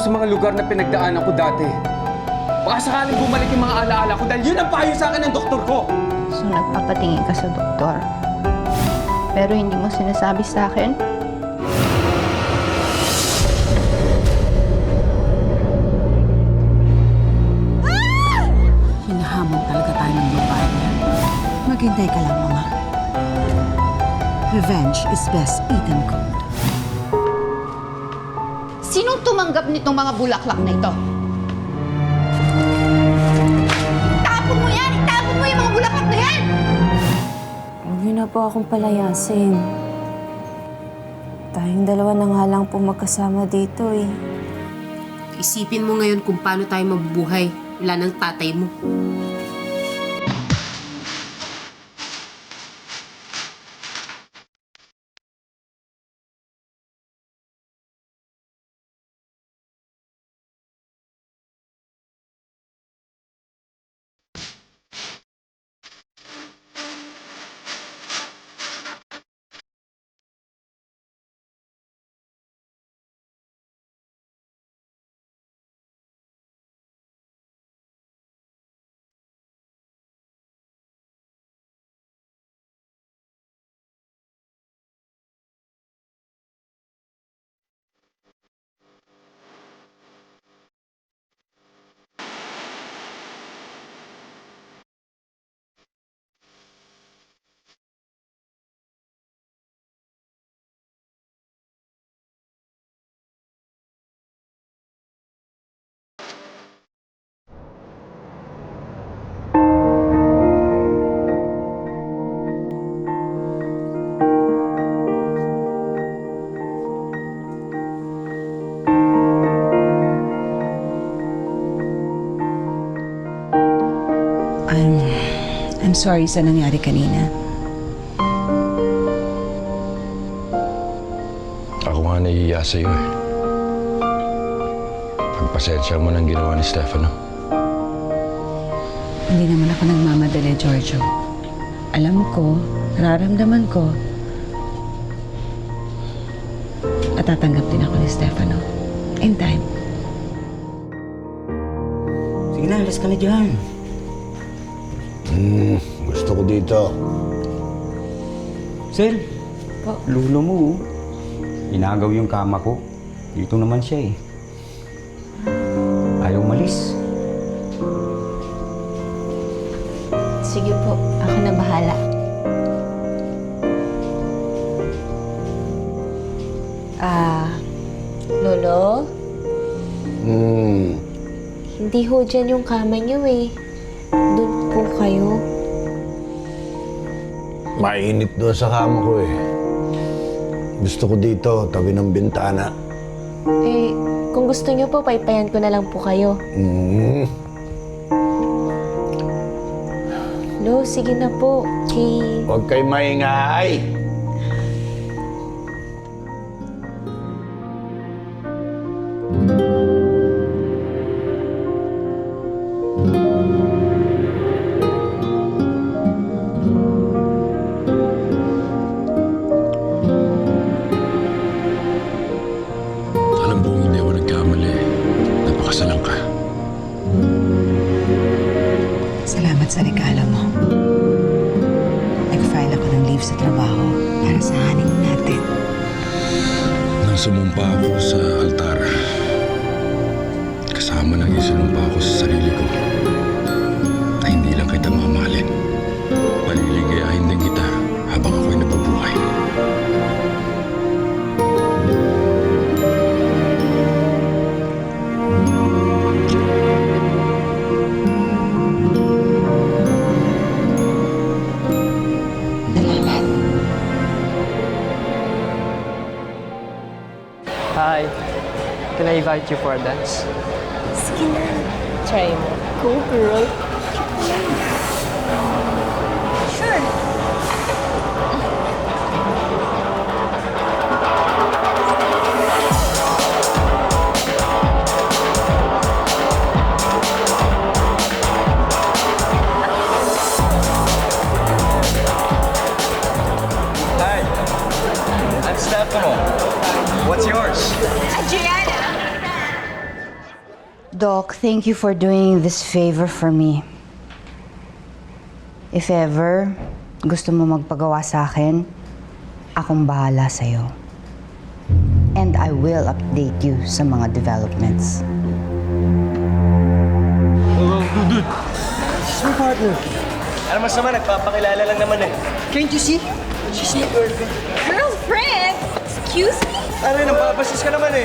ko sa mga lugar na pinagdaanan ko dati. Baka sakaling bumalik yung mga alaala ko dahil yun ang payo sa akin ng doktor ko. So nagpapatingin ka sa doktor. Pero hindi mo sinasabi sa akin? Hinahamon talaga tayo ng babae niya. Maghintay ka lang, Mama. Revenge is best eaten cold. Tumanggap nitong mga bulaklak na ito? Itapon mo yan! Itapon mo yung mga bulaklak na yan! Huwag niyo na po akong palayasin. Tayong dalawa na nga lang po magkasama dito eh. Isipin mo ngayon kung paano tayo mabubuhay. Wala ng tatay mo. Sorry sa nangyari kanina. Ako nga nahihiya sa'yo eh. Pagpasensya mo ng ginawa ni Stefano. Hindi naman ako nagmamadali, Giorgio. Alam ko, nararamdaman ko. At tatanggap din ako ni Stefano. In time. Sige na, alas ka na dyan. Hmm, gusto ko dito. Sel, lulo mo oh. Inagaw yung kama ko. Dito naman siya eh. Ayaw malis. Sige po, ako na bahala. Ah, Lolo, Hmm, hindi ho dyan yung kama niyo eh. Doon po kayo. mainit doon sa kama ko eh. Gusto ko dito, tabi ng bintana. Eh, kung gusto niyo po, paypayan ko na lang po kayo. Hmm, Lo, sige na po. Kay... huwag kayo maingay. Invite you for a dance? Sige na. Try mo. Go, girl. Doc, thank you for doing this favor for me. If ever gusto mo magpagawa sa akin, akong bahala sa'yo. And I will update you sa mga developments. Ano mas naman, nagpapakilala lang naman eh. Can't you see? She's my girlfriend. Girlfriend? Excuse me? Ano yun, nampapasis ka naman eh.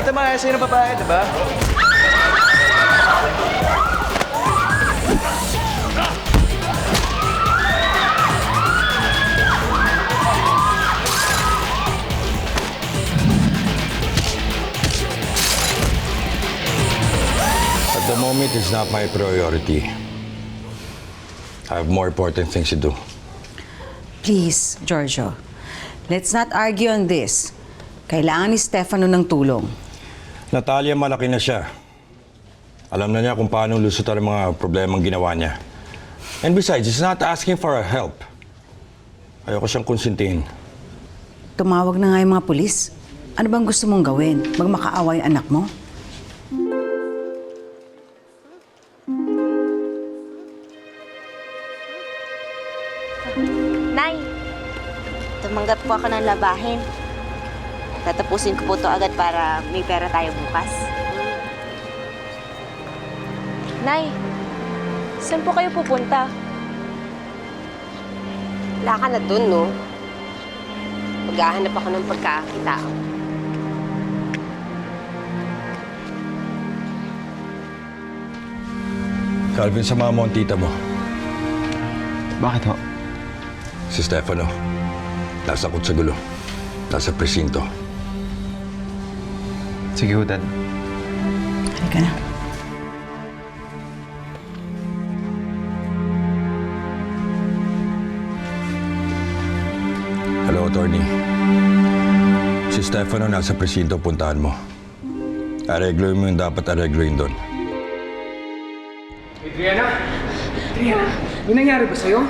Kita mo sa'yo ng babae, di ba? At the moment, it's not my priority. I have more important things to do. Please, Giorgio. Let's not argue on this. Kailangan ni Stefano ng tulong. Natalia, malaki na siya. Alam na niya kung paano lusutan ang mga problemang ginawa niya. And besides, he's not asking for our help. Ayoko siyang konsintihin. Tumawag na nga yung mga pulis. Ano bang gusto mong gawin? Magmakaawa yung anak mo? Nay, tumanggap po ako ng labahin. Tatapusin ko po to agad para may pera tayo bukas. Nay, saan po kayo pupunta? Wala ka na dun, no? Maghahanap ako ng pagkakita. Calvin, sama mo ang tita mo. Bakit ho? Si Stefano. Nasa sa gulo. Nasa presinto. Sige ho, Dad. Halika na. Attorney. Si Stefano nasa presinto, puntahan mo. Aregloy mo yung dapat aregloyin doon. Adriana? Adriana, may nangyari ba sa'yo?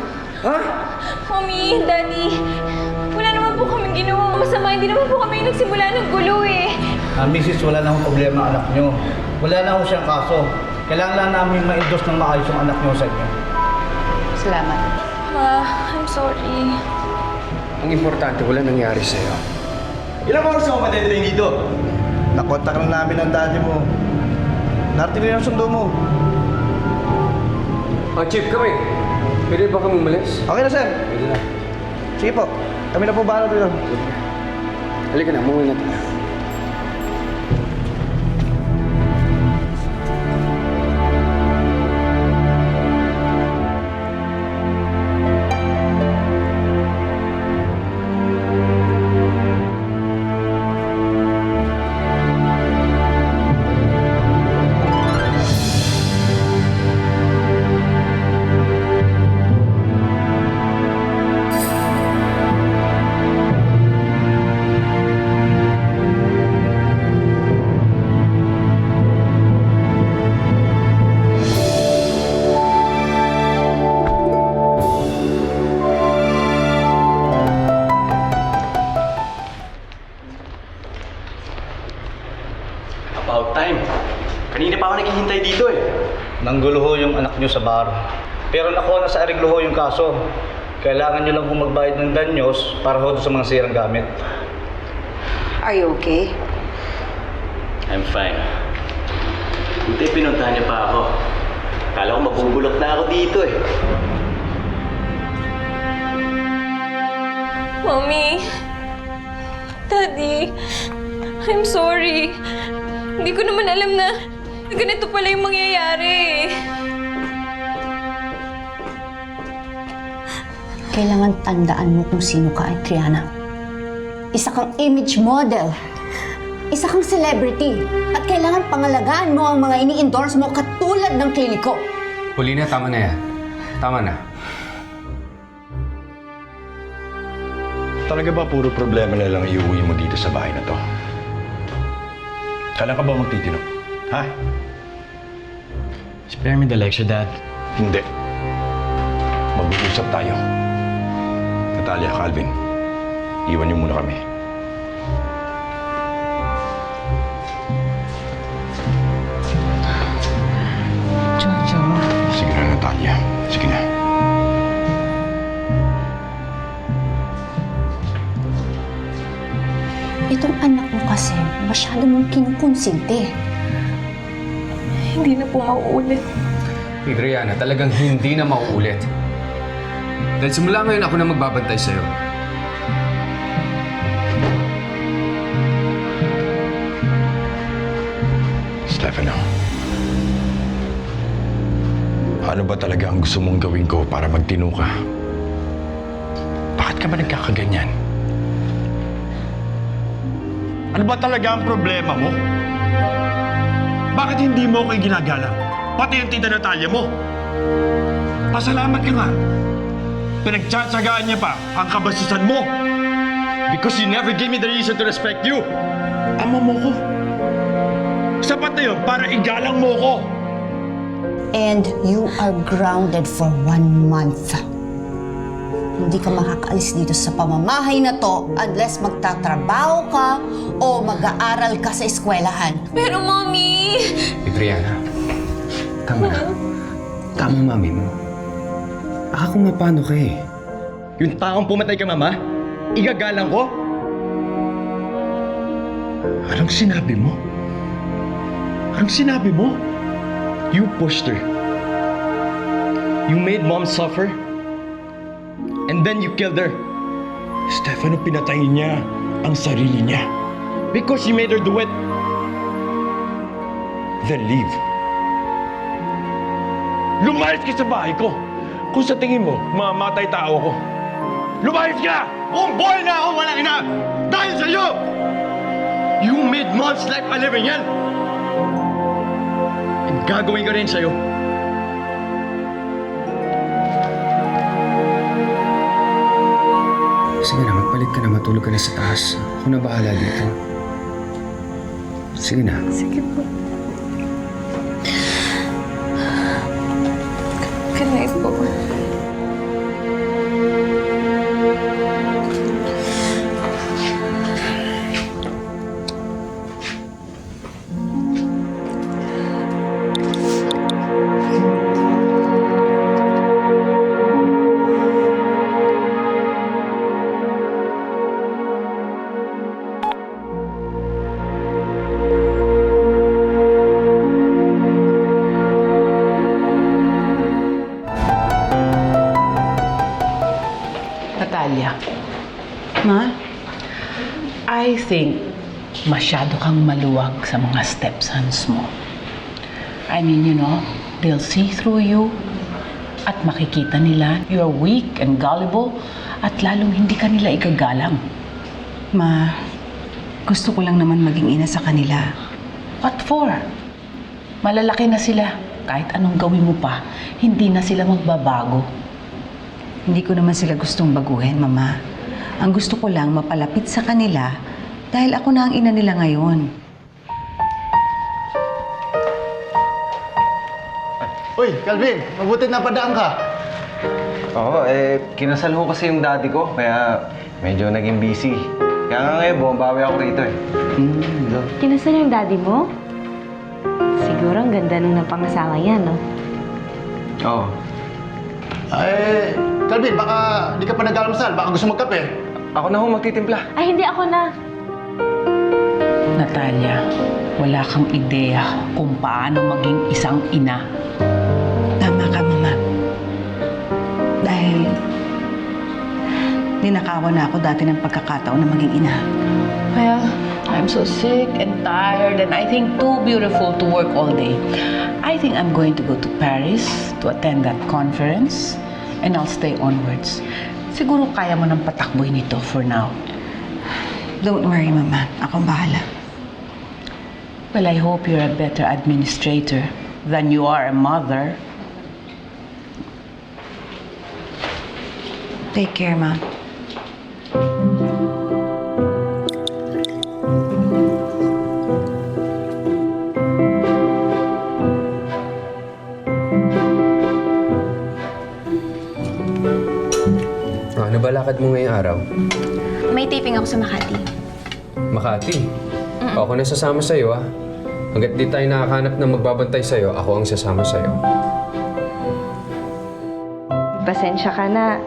Ha? Mami, Daddy, wala naman po kaming ginawang masama. Hindi naman po kami nagsimula ng gulo eh. Ah, misis, wala na akong problema anak nyo. Wala na akong siyang kaso. Kailangan lang namin ma-endorse ng maayos yung anak nyo sa inyo. Salamat. Ma, I'm sorry. Ang importante, wala nangyari sa'yo. Ilang oras ako madadating dito? Nakontak na namin ang daddy mo. Narating na yung sundo mo. Oh, Chief, kami. Pwede ba kami umalis? Okay na, sir. Pwede na. Sige po. Kami na po bahala dito. Halika na, umuwi na tayo. Nanggulo ho yung anak nyo sa bar. Pero nakuha na sa ariglo ho yung kaso. Kailangan nyo lang kung magbayad ng danyos para ho sa mga sirang gamit. Are you okay? I'm fine. Buti pinuntahan niyo pa ako. Kala ko mabubulok na ako dito eh. Mami, Daddy, I'm sorry. Hindi ko naman alam na ganito pala yung mangyayari. Kailangan tandaan mo kung sino ka, Adriana. Isa kang image model. Isa kang celebrity. At kailangan pangalagaan mo ang mga ini-endorse mo katulad ng kliniko. Paulina, tama na yan. Tama na. Talaga ba puro problema na lang iuwi mo dito sa bahay na to? Kailan ka ba magtitino? Ha? Spare me the lecture, Dad. Hindi. Mag-uusap tayo. Natalia, Calvin, iwan niyo muna kami. Giorgio. Sige na, Natalia. Sige na. Itong anak mo kasi, masyado mong kinukonsinti. Hindi na po mauulit. Adriana, talagang hindi na mauulit. Dahil simula ngayon ako na magbabantay sa'yo. Stefano. Ano ba talaga ang gusto mong gawin ko para magtino ka? Bakit ka ba nagkakaganyan? Ano ba talaga ang problema mo? Bakit hindi mo ako ginagalang? Pati yung tita Natalia mo. Pasalamat ka nga. Pinagtsatsagaan niya pa ang kabasusan mo. Because you never gave me the reason to respect you. Ama mo ko. Sapat na yun para igalang mo ko. And you are grounded for one month. Hindi ka makakaalis dito sa pamamahay na to unless magtatrabaho ka o mag-aaral ka sa eskwelahan. Pero, Mommy! Adriana, tama na. Tama mami mo. Baka kung mapano ka eh. Yung taong pumatay ka, Mama, igagalang ko? Anong sinabi mo? Anong sinabi mo? You pushed her. You made Mom suffer. And then you killed her. Stefano, pinatay niya ang sarili niya. Because you made her do it. Then leave. Lumayas ka sa bahay ko. Kung sa tingin mo, mamatay tao ako. Lumayas ka! Kung boy na ako, walang ina! Dahil sa'yo! You made Mom's life a living hell! And gagawin ko rin sa'yo. Sige na, magpalit ka na, matulog ka na sa taas. Ako na bahala dito. Sige na. Sige po. Masyado kang maluwag sa mga stepsons mo. I mean, you know, they'll see through you at makikita nila you're weak and gullible at lalong hindi ka nila igagalang. Ma, gusto ko lang naman maging ina sa kanila. What for? Malalaki na sila. Kahit anong gawin mo pa, hindi na sila magbabago. Hindi ko naman sila gustong baguhin, Mama. Ang gusto ko lang mapalapit sa kanila dahil ako na ang ina nila ngayon. Uy, Calvin, mabuti na padaan ka. Oo, eh, kinasal ho kasi yung daddy ko, kaya medyo naging busy. Kaya nga ngayon, bumabawi ako rito eh. Kinasal yung daddy mo? Siguro ang ganda nung napangasawa yan, no? Oo. Ay, Calvin, baka hindi ka pa nag-almasal. Baka gusto magkape. Ako na ho magtitimpla. Ay, hindi ako na. Natalia, wala kang ideya kung paano maging isang ina. Tama ka, Mama. Dahil ninakawan na ako dati ng pagkakataon na maging ina. Well, I'm so sick and tired and I think too beautiful to work all day. I think I'm going to go to Paris to attend that conference and I'll stay onwards. Siguro kaya mo nang patakboy nito for now. Don't worry, Mama. Akong bahala. Well, I hope you're a better administrator than you are a mother. Take care, Ma. Oh, ano ba lakad mo ngayong araw? May taping ako sa Makati. Makati. Ako na sasama sa'yo ah. Hanggat di tayo nakakahanap ng magbabantay sa'yo, ako ang sasama sa'yo. Pasensya ka na.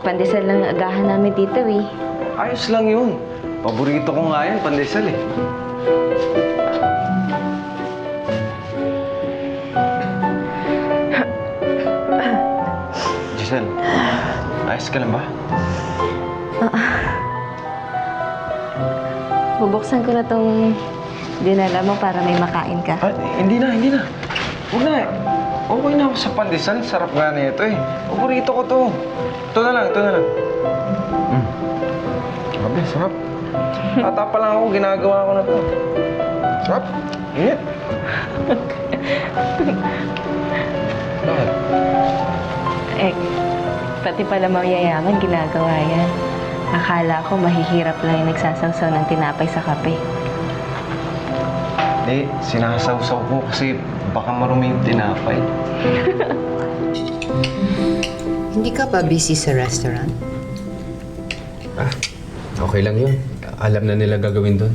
Pandesal lang ang agahan namin dito eh. Ayos lang yun. Paborito ko nga yan, pandesal eh. Giselle, ayos ka lang ba? Bubuksan ko na tong dinala mo para may makain ka. Ah, hindi na, hindi na. Huwag na. Okay na ako sa pandesal. Sarap nga na ito eh. Paborito ko to. Ito na lang, ito na lang. Mm. Grabe, sarap. Bata pa lang ako, ginagawa ko na to. Sarap. Init. Bakit? Eh, pati pala mayayaman ginagawa yan. Akala ko mahihirap lang yung nagsasawsaw ng tinapay sa kape. Eh, sinasawsaw ko kasi baka marumi yung tinapay. Hindi ka ba busy sa restaurant? Ah, okay lang yun. Alam na nila gagawin doon.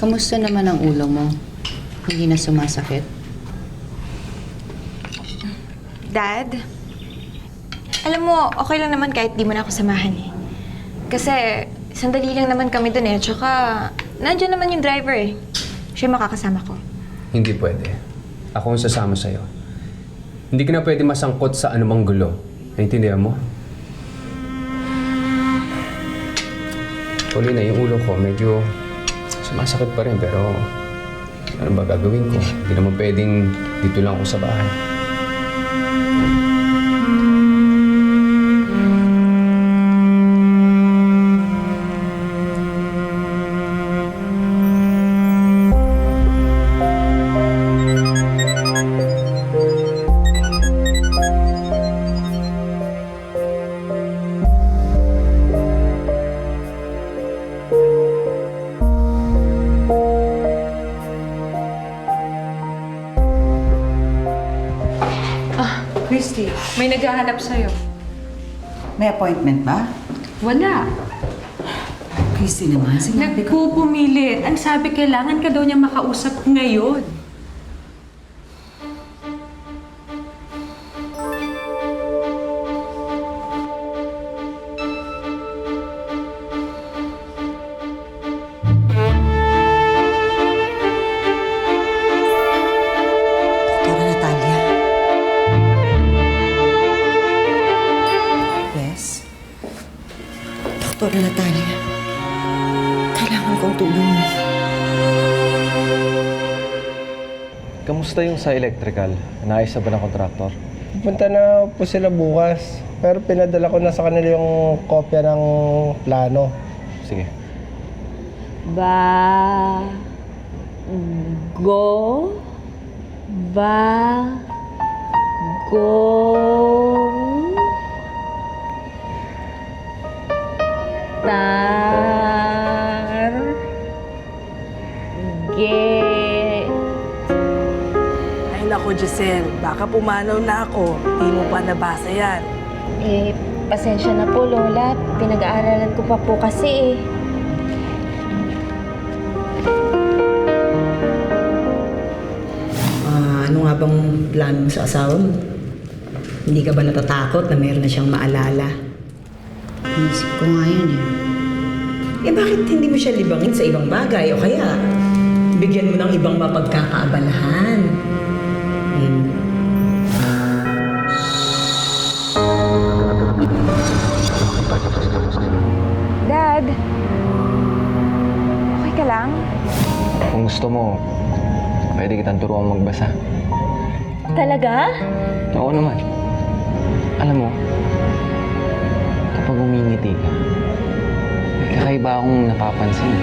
Kamusta naman ang ulo mo? Hindi na sumasakit? Dad, alam mo, okay lang naman kahit di mo na ako samahan eh. Kasi, sandali lang naman kami dun eh. Tsaka, nandiyan naman yung driver eh. Siya makakasama ko. Hindi pwede. Ako ang sasama sa'yo. Hindi ka na pwede masangkot sa anumang gulo. Naintindihan mo? Tuloy na yung ulo ko. Medyo sumasakit pa rin pero ano ba gagawin ko? Hindi naman pwedeng dito lang ako sa bahay. Naghahanap sa'yo. may appointment ba? Wala. Christy naman, sinabi ko. Nagpupumilit. Ang sabi, kailangan ka daw niya makausap ngayon. Kamusta yung sa electrical? Naayos na ba ng kontraktor? Punta na po sila bukas. Pero pinadala ko na sa kanila yung kopya ng plano. Sige. Ba... Go... Ba... Go... Tar... Get... Giselle. Baka pumanaw na ako. Di mo pa nabasa yan. Eh, pasensya na po, Lola. Pinag-aaralan ko pa po kasi eh. Ah, ano nga bang plano mo sa asawa mo? Hindi ka ba natatakot na meron na siyang maalala? Inisip ko nga yun eh. Eh bakit hindi mo siya libangin sa ibang bagay o kaya bigyan mo ng ibang mapagkakaabalahan? Dad, okay ka lang? Kung gusto mo, pwede kitang turuan magbasa. Talaga? Oo naman. Alam mo, kapag umingiti ka, may kakaiba akong napapansin.